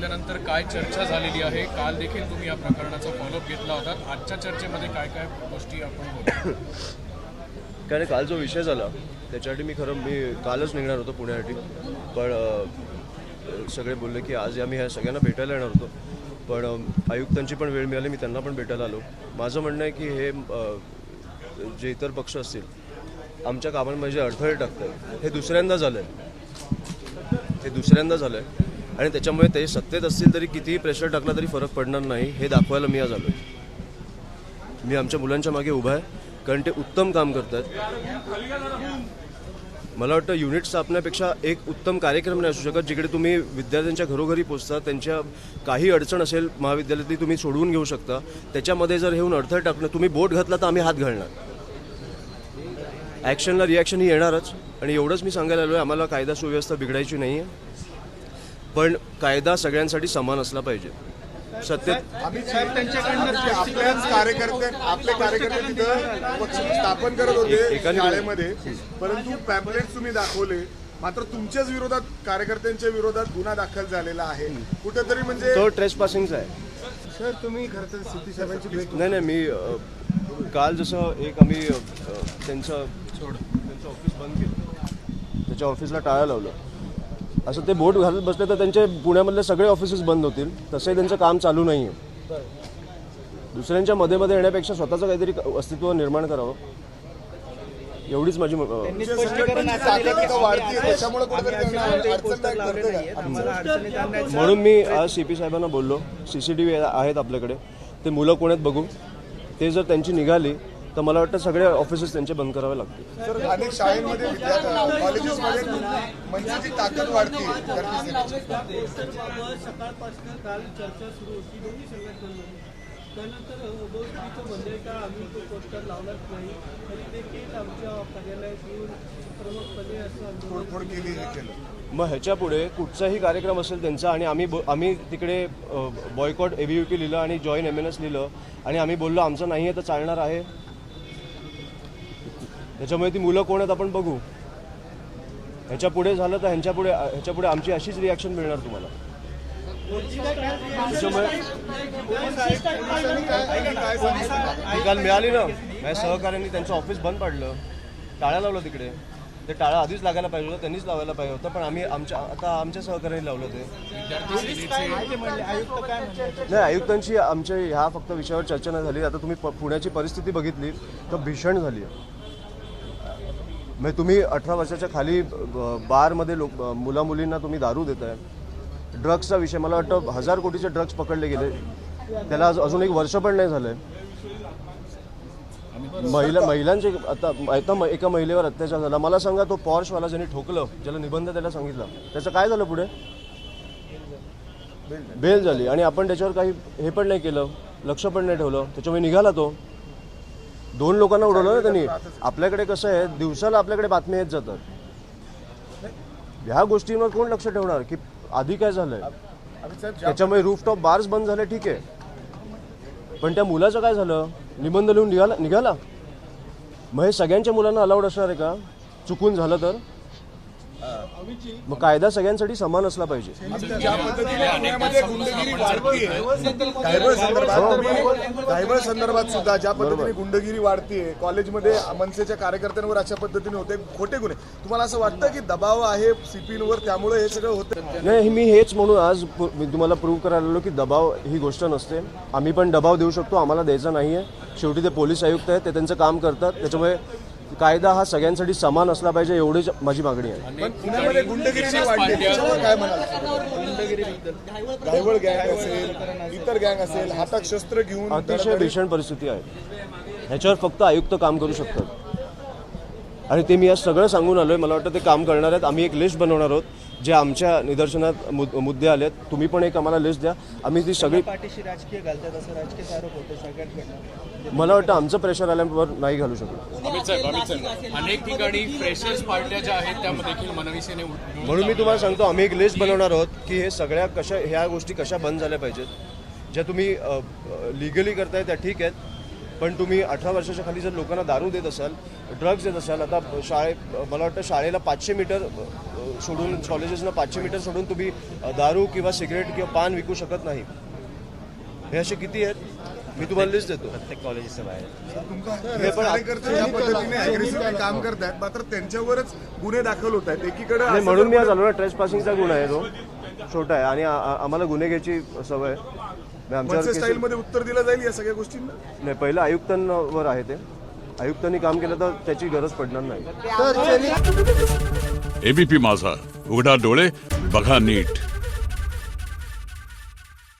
घेतल्यानंतर काय चर्चा झालेली आहे? काल देखील तुम्ही या प्रकरणाचा फॉलोअप घेतला होता. आजच्या चर्चेमध्ये काय काय गोष्टी आपण कारण काल जो विषय झाला त्याच्यासाठी मी खरं मी कालच निघणार होतो पुण्यासाठी. पण सगळे बोलले की आज आम्ही ह्या सगळ्यांना भेटायला येणार होतो. पण आयुक्तांची पण वेळ मिळाली मी त्यांना पण भेटायला आलो. माझं म्हणणं आहे की हे जे इतर पक्ष असतील आमच्या कामांमध्ये जे अडथळे टाकतात हे दुसऱ्यांदा झालं आहे हे दुसऱ्यांदा झालं आहे आणि त्याच्यामुळे ते सत्तेत असतील तरी कितीही प्रेशर टाकला तरी फरक पडणार नाही हे दाखवायला मी आज आलो मी आमच्या मुलांच्या मागे उभा आहे कारण ते उत्तम काम करतात. मला वाटतं युनिट स्थापण्यापेक्षा एक उत्तम कार्यक्रम नाही असू शकत जिकडे तुम्ही विद्यार्थ्यांच्या घरोघरी पोचता त्यांच्या काही अडचण असेल महाविद्यालयातली तुम्ही सोडवून घेऊ शकता. त्याच्यामध्ये जर येऊन अडथळ टाकणं तुम्ही बोट घातला तर आम्ही हात घालणार. ॲक्शनला रिॲक्शन ही येणारच. आणि एवढंच मी सांगायला आलो आहे आम्हाला कायदा सुव्यवस्था बिघडायची नाही आहे पण कायदा सगळ्यांसाठी समान असला पाहिजे. सत्तेत अमित साहेब त्यांच्याकडनं आपल्याच कार्यकर्ते आपले कार्यकर्ते तिथं पक्ष स्थापन करत होते शाळेमध्ये. परंतु पॅम्पलेट तुम्ही दाखवले. मात्र तुमच्याच विरोधात कार्यकर्त्यांच्या विरोधात गुन्हा दाखल झालेला आहे. कुठेतरी म्हणजे तो ट्रेस पासिंगचा आहे. सर तुम्ही खरं तर सिटी साहेबांची भेट नाही नाही मी अ, काल जसं एक आम्ही अ, त्यांचं त्यांचं ऑफिस बंद केलं. त्याच्या ऑफिसला टाळं लावलं. असं ते बोट घालत बसले तर त्यांचे पुण्यामधले सगळे ऑफिसेस बंद होतील. तसंही त्यांचं काम चालू नाही आहे दुसऱ्यांच्या मध्ये मध्ये येण्यापेक्षा स्वतःचं काहीतरी अस्तित्व निर्माण करावं. एवढीच माझी? म्हणून मी आज सी पी साहेबांना बोललो. सी सी टी व्ही आहेत आपल्याकडे. ते मुलं कोण आहेत बघू ते जर त्यांची निघाली तर मला वाटतं सगळे ऑफिसेस त्यांचे बंद करावे लागतील. सर अनेक शाळेमध्ये विद्यार्थी कॉलेजेसमध्ये मनसेची ताकद वाढते पोस्टरबाबत सकाळपासून काल चर्चा सुरू होती. दोन्ही संघटनांमध्ये त्यानंतर दोन का आम्ही तो पोस्टर लावलाच नाही. तरी देखील आमच्या कार्यालयात येऊन प्रमुखपणे असं आंदोलन तोडफोड केली. हे केलं. मग ह्याच्या पुढे कुठचाही कार्यक्रम असेल त्यांचा आणि आम्ही बो- आम्ही तिकडे boycott A V U P लिहिलं आणि जॉईन एम एन एस लिहिलं आणि आम्ही बोललो आमचं नाही आहे तर चालणार आहे. त्याच्यामुळे ती मुलं कोण आहेत आपण बघू. ह्याच्या पुढे झालं तर ह्यांच्या पुढे ह्याच्या पुढे आमची अशीच रिॲक्शन मिळणार तुम्हाला. त्याच्यामुळे काल मिळाली ना. माझ्या सहकाऱ्यांनी त्यांचं ऑफिस बंद पाडलं. टाळ्या लावलं तिकडे. ते टाळा आधीच लागायला पाहिजे होतं त्यांनीच लावायला पाहिजे होतं पण आम्ही आमच्या आता आमच्या सहकार्याने लावलं ते. नाही आयुक्तांची आमच्या ह्या फक्त विषयावर चर्चा नाही झाली. आता तुम्ही पुण्याची परिस्थिती बघितली तर भीषण झाली आहे म्हणजे तुम्ही अठरा वर्षाच्या खाली बारमध्ये लोक मुला मुलींना तुम्ही दारू देताय. ड्रग्सचा विषय मला वाटतं हजार कोटीचे ड्रग्स पकडले गेले. त्याला आज- अजून एक वर्ष पण नाही झालंय. महिला महिलांचे आता आता एका महिलेवर अत्याचार झाला. मला सांगा तो पॉर्शवाला ज्यांनी ठोकलं ज्याला निबंध त्याला सांगितलं. त्याचं काय झालं पुढे? बेल झाली. आणि आपण त्याच्यावर काही हे पण नाही केलं लक्ष पण नाही ठेवलं. त्याच्यामुळे निघाला तो. दोन लोकांना उडवलं ना त्यांनी. आपल्याकडे कसं आहे दिवसाला आपल्याकडे बातम्या येत जातात. ह्या गोष्टींवर कोण लक्ष ठेवणार? की आधी काय झालंय? त्याच्यामुळे रूफटॉप बार्स बंद झाले ठीक आहे. पण त्या मुलाचं काय झालं? निबंध लिहून निघाला निघाला? मग हे सगळ्यांच्या मुलांना अलाउड असणार आहे का? चुकून झालं तर? मग कायदा सगळ्यांसाठी समान असला पाहिजे. ज्या पद्धतीने पुण्यामध्ये गुंडगिरी वाढतीये सायबर संदर्भात सुद्धा ज्या पद्धतीने गुंडगिरी वाढतीये कॉलेजमध्ये मनसेच्या कार्यकर्त्यांवर अशा पद्धतीने होते खोटे गुन्हे. तुम्हाला असं वाटतं की दबाव आहे सीपीनवर त्यामुळे हे सगळं होतं नाही मी हेच म्हणून आज तुम्हाला प्रूव्ह करायला आलो की दबाव ही गोष्ट नसते. आम्ही पण दबाव देऊ शकतो आम्हाला द्यायचा नाही आहे शेवटी ते पोलीस आयुक्त आहेत ते त्यांचं काम करतात. त्याच्यामुळे कायदा हा सगळ्यांसाठी समान असला पाहिजे एवढीच माझी मागणी आहे. पण पुण्यामध्ये गुंडगिरी वाढली त्याच्यावर काय म्हणाल? घायवळ गँग असेल इतर गँग असेल हातात शस्त्र घेऊन अतिशय भीषण परिस्थिती आहे. ह्याच्यावर फक्त आयुक्त काम करू शकतात. आणि ते मी आज सगळं सांगून आलोय. मला वाटतं ते काम करणार आहेत. आम्ही एक लिस्ट बनवणार आहोत जे आमच्या निदर्शनात मुद- मुद्दे आलेत तुम्ही पण एक आम्हाला लिस्ट द्या. आम्ही ती सगळी पाठीशी राजकीय घालतात असं राजकीय आरोप होतो सगळ्यांकडनं. मला वाटतं आमचं प्रेशर आल्यावर नाही घालू शकत. अमित साहेब अमित साहेब अनेक ठिकाणी फ्रेशर्स पार्ट्या ज्या आहेत त्या देखील मनविसेने म्हणून मी तुम्हाला सांगतो आम्ही एक लिस्ट बनवणार आहोत की हे सगळ्या कशा ह्या गोष्टी कशा बंद झाल्या पाहिजेत. ज्या तुम्ही लिगली करताय त्या ठीक आहेत. पण तुम्ही अठरा वर्षाच्या खाली जर लोकांना दारू देत असाल ड्रग्ज देत असाल आता शाळे मला वाटतं शाळेला पाचशे मीटर सोडून कॉलेजेसना पाचशे मीटर सोडून तुम्ही दारू किंवा सिगरेट किंवा पान विकू शकत नाही. हे असे किती आहेत? मी तुम्हाला लिस्ट देतो. प्रत्येक कॉलेजच्या बाहेर. हे काम करतायत मात्र त्यांच्यावरच गुन्हे दाखल होत आहेत. एकीकडे म्हणून मी आज आलो ना ट्रेस पासिंगचा गुन्हा आहे तो. छोटा आहे. आणि आम्हाला गुन्हे घ्यायची सवय म्हणजे केसेस- स्टाईलमध्ये उत्तर दिलं जाईल या सगळ्या गोष्टींना? नाही पहिलं आयुक्तांवर आहे ते. आयुक्तांनी काम केलं तर त्याची गरज पडणार नाही. एबीपी माझा. उघडा डोळे बघा नीट.